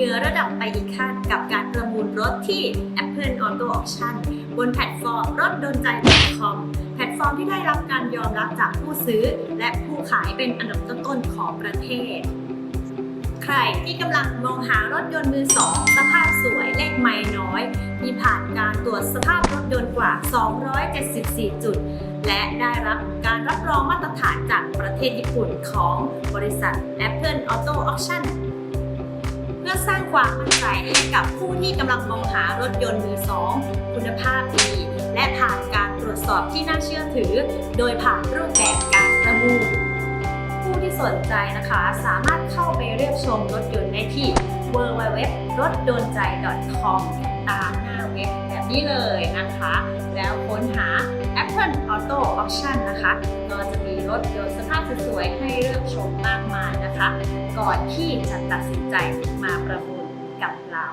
เหนือระดับไปอีกขั้นกับการประมูลรถที่ Apple Auto Auction บนแพลตฟอร์มรถโดนใจ .com แพลตฟอร์มที่ได้รับการยอมรับจากผู้ซื้อ และผู้ขายเป็นอันดับต้นๆของประเทศ ใครที่กำลังมองหารถยนต์มือสองสภาพสวยเลขไม่น้อย มีผ่านการตรวจสภาพรถยนต์กว่า 274 จุด และได้รับการรับรองมาตรฐานจากประเทศญี่ปุ่นของบริษัท Apple Auto Auction ความมั่นใจให้กับผู้ที่กำลังมองหารถยนต์มือสองคุณภาพดี และผ่านการตรวจสอบที่น่าเชื่อถือ โดยผ่านรูปแบบการประมูล ผู้ที่สนใจนะคะสามารถเข้าไปเรียกชมรถยนต์ได้ที่ www รถโดนใจ .com ตามหน้าเว็บแบบนี้เลยนะคะ แล้วค้นหา Apple Auto Auction นะคะ ก็จะมีรถยนต์สภาพสวยๆให้เลือกชมมากมายนะคะ ก่อนที่จะตัดสินใจมาประมูล กับเรา